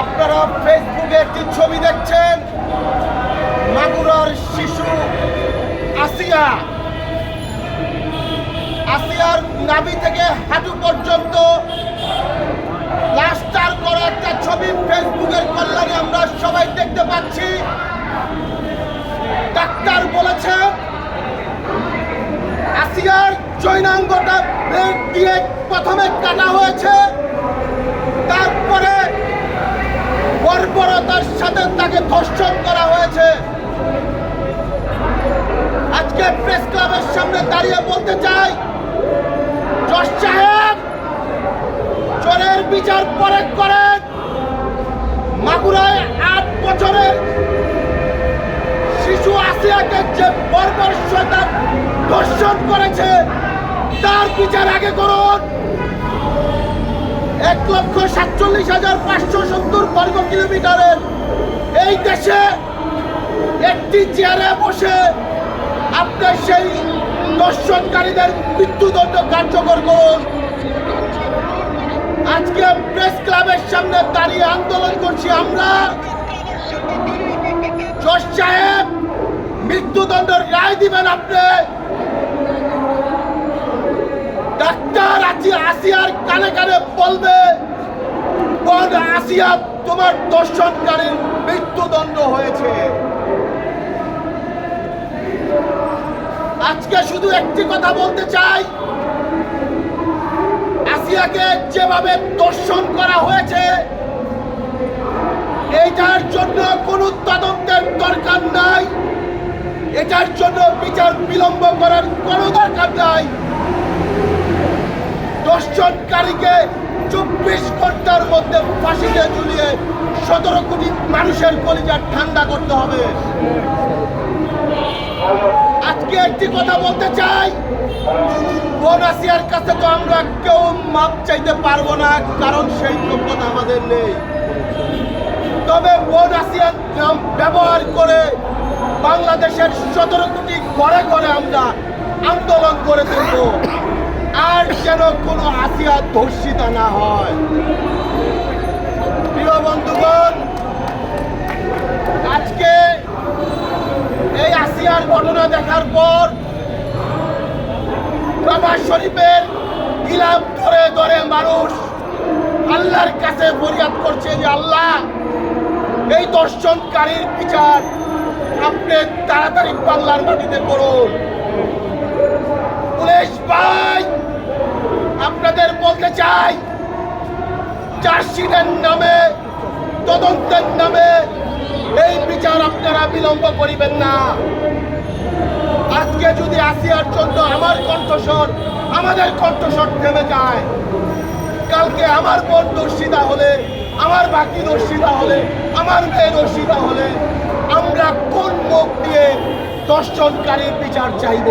আপনারা ফেসবুকে একটি ছবি দেখছেন মাগুরার শিশু আসিয়া। আসিয়ার নাভি থেকে হাঁটু পর্যন্ত জৈনাঙ্গটা ব্লেড দিয়ে প্রথমে কাটা হয়েছে। তারপরে বর্বরতার সাথে তাকে ধর্ষণ করা হয়েছে। আজকে প্রেস ক্লাবের সামনে দাঁড়িয়ে বলতে চাই, জজ সাহেব, চোরের বিচার পরে করেন। মাগুরায় আট বছরের শিশু আসিয়াকে যে এক লক্ষ সাতচল্লিশ হাজার পাঁচশো সত্তর বর্গ কিলোমিটারের এই দেশে একটি চেয়ারে বসে আপনার সেই দর্শনকারীদের মৃত্যুদণ্ড কার্যকর করুন। আজকে প্রেস ক্লাবের সামনে দাঁড়িয়ে আন্দোলন করছি আমরা। জজ সাহেব, মৃত্যুদণ্ডের রায় দিবেন আপনি। ডাক্তার আসিয়ার কানে কানে বলবে কোন আসিয়া তোমার দর্শনকারীর মৃত্যুদণ্ড হয়েছে। আজকে শুধু একটি কথা বলতে চাই। আসিয়াকে যেভাবে দর্শন করা হয়েছে এইটার জন্য কোনো তদন্তের দরকার নাই। এটার জন্য বিচার বিলম্ব করার কোনো দরকার নাই দর্শনকারীকে চব্বিশ ঘণ্টার মধ্যে ফাঁসিতে ঝুলিয়ে সতেরো কোটি মানুষের কলিজা ঠান্ডা করতে হবে। আজকে একটি কথা বলতে চাই। বোনাসিয়ার কাছে তো আমরা কেউ মাপ চাইতে পারব না, কারণ সেই যোগ্যতা আমাদের নেই। তবে বোনাসিয়ার নাম ব্যবহার করে বাংলাদেশের সতেরো কোটি ঘরে ঘরে আমরা আন্দোলন করে তুলব। আর যেন কোনো আসিয়া ধর্ষিতা না হয়। প্রিয় বন্ধুগণ, আজকে এই আসিয়ার ঘটনা দেখার পর বাবা শরীফের গিলাপ ধরে ধরে মানুষ আল্লাহর কাছে ফরিয়াদ করছে যে, আল্লাহ, এই দর্শনকারীর বিচার আপনি তাড়াতাড়ি বাংলার মাটিতে করুন। পুলিশ ভাই, আপনাদের বলতে চাই চার্জশিটের নামে, তদন্তের নামে এই বিচার আপনারা বিলম্ব করিবেন না। আজকে যদি আসিয়ার জন্য আমার কণ্ঠস্বর, আমাদের কণ্ঠস্বর থেমে যায়। কালকে আমার বোন দর্শিতা হলে, আমার বাকি দর্শিতা হলে, আমার মেয়ে দর্শিতা হলে, আমরা কোন মুখ দিয়ে দর্শনকারীর বিচার চাইব?